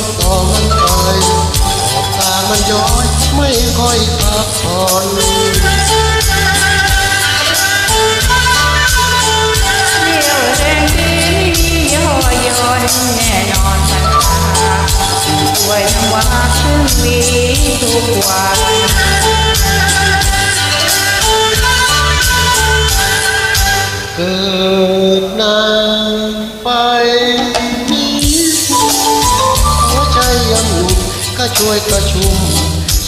นต่อมันต่อยขอบตามันย้อย ไม่ค่อยพักผ่อนเรี่ยวแรงดีย่อยนแน่นอนพันตาช่วยนวาซึ่งมีทุกวันเกิดนา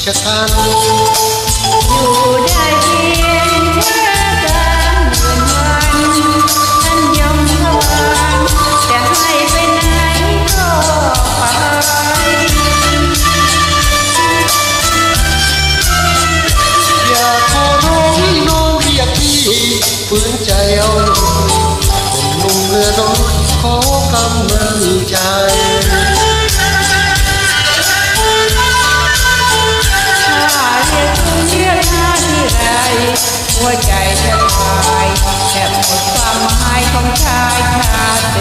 ชะกันอยู่ได้เพียงแค่การเดินวันท่านยมทวารจะให้ไปไหนก็ไปอย่าขอร้องน้องเรียกพี่ฝืนใจเอาคนหนุ่มเรือน้อยขอกำลังใจ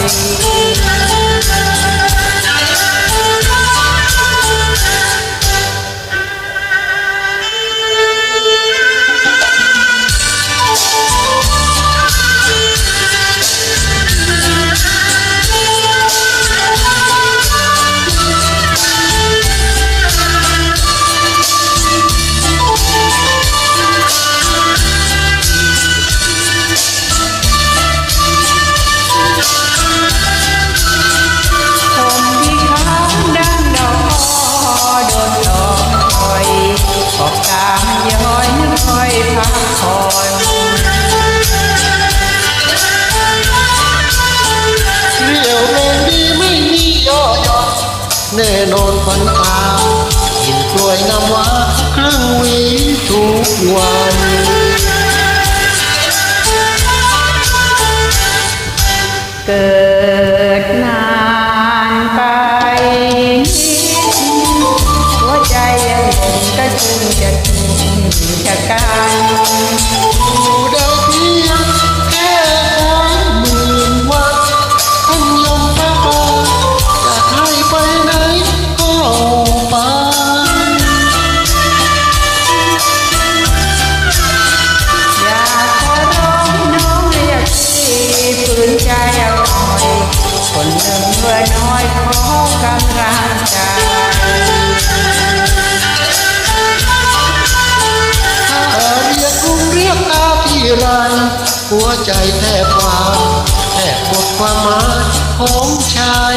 า แน่นอนฝันตากินกล้วยน้ำว้าครึ่งวีทุกวันเกิดนานไปหัวใจยังคงกระชุ่มจะชุ่มจะกัน คนหนึ่งเมื่อน้อยขอกำลังใจถ้าเรียกลุงเรียกอาพี่ไรหัวใจแทบวางแทบหมดความหมายของชาย